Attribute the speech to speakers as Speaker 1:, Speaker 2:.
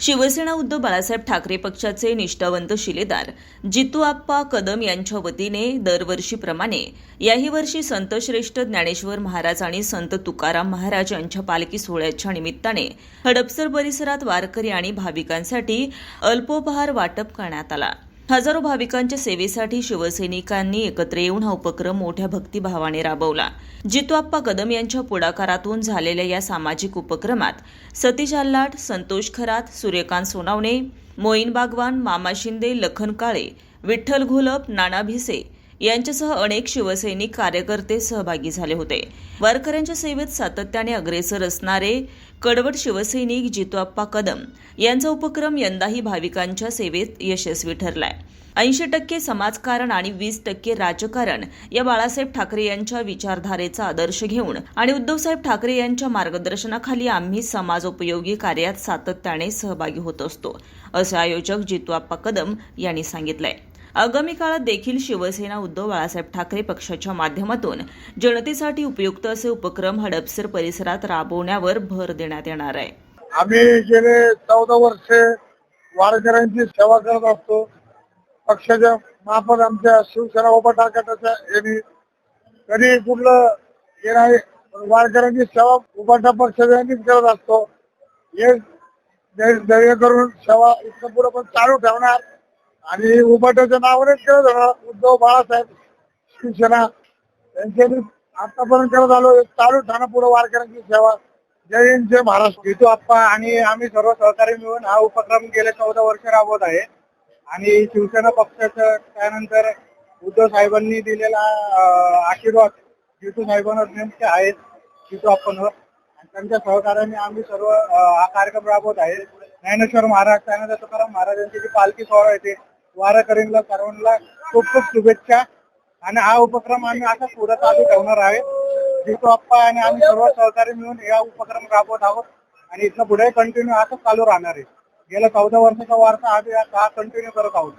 Speaker 1: शिवसेना उद्धव बाळासाहेब ठाकरे पक्षाचे निष्ठावंत शिलेदार जितू आप्पा कदम यांच्या वतीने दरवर्षीप्रमाणे याही वर्षी संतश्रेष्ठ ज्ञानेश्वर महाराज आणि संत तुकाराम महाराज यांच्या पालखी सोहळ्याच्या निमित्ताने हडपसर परिसरात वारकरी आणि भाविकांसाठी अल्पोपहार वाटप करण्यात आला. हजारो भाविकांच्या सेवेसाठी शिवसैनिकांनी एकत्र येऊन हा उपक्रम मोठ्या भक्तिभावाने राबवला. जितूआप्पा कदम यांच्या पुढाकारातून झालेल्या या सामाजिक उपक्रमात सतीश आल्लाट संतोष खरात सूर्यकांत सोनावणे मोईन बागवान मामा शिंदे लखन काळे विठ्ठल घोलप नाना भिसे यांच्यासह अनेक शिवसैनिक कार्यकर्ते सहभागी झाले होते. वारकऱ्यांच्या सेवेत सातत्याने अग्रेसर असणारे कडवट शिवसैनिक जितूआप्पा कदम यांचा उपक्रम यंदाही भाविकांच्या सेवेत यशस्वी ठरलाय. ऐंशी टक्के समाजकारण आणि वीस टक्के राजकारण या बाळासाहेब ठाकरे यांच्या विचारधारेचा आदर्श घेऊन आणि उद्धवसाहेब ठाकरे यांच्या मार्गदर्शनाखाली आम्ही समाजोपयोगी कार्यात सातत्याने सहभागी होत असतो असे आयोजक जितूआप्पा कदम यांनी सांगितलंय. आगामी काळात देखील शिवसेना उद्धव बाळासाहेब ठाकरे पक्षाच्या माध्यमातून जनतेसाठी उपयुक्त असे उपक्रम हडपसर परिसरात राबवण्यावर भर देण्यात येणार आहे.
Speaker 2: आम्ही गेले चौदा वर्षे वारकऱ्यांची सेवा करत असतो. पक्षाच्या मार्फत आमच्या शिवसेना उभा गटाच्या यांनी कधी कुठलं हे वारकऱ्यांची सेवा उभाटा पक्षाच्या करत असतो. हे धैर्य करून सेवा इथं पुढे पण चालू ठेवणार. आणि उभाटाच्या नावानेच केलं होणार उद्धव बाळासाहेब शिवसेना त्यांच्यानी आतापर्यंत करत आलो. चालू ठाणा पुढे वारकऱ्यांची सेवा. जय हिंद जय महाराष्ट्र.
Speaker 3: जितू आप्पा आणि आम्ही सर्व सहकारी मिळून हा उपक्रम गेले चौदा वर्ष राबवत आहे. आणि शिवसेना पक्षाचं त्यानंतर उद्धव साहेबांनी दिलेला आशीर्वाद जितू साहेबांवर नेमके आहेत जितू आप्पांवर. आणि त्यांच्या सहकार्याने आम्ही सर्व हा कार्यक्रम राबवत आहे. ज्ञानेश्वर महाराज त्यानंतर तुकाराम महाराजांची जी पालखी सोहळा येते वारकरींना सर्वांना खूप खूप शुभेच्छा. आणि हा उपक्रम आम्ही असा पुढे चालू ठेवणार आहे. जितो आप्पा आणि आम्ही सर्व सहकारी मिळून या उपक्रम राबवत आहोत. आणि इथं पुढे कंटिन्यू असं चालू राहणार आहे. गेल्या चौदा वर्षाचा वारसा आम्ही हा कंटिन्यू करत आहोत.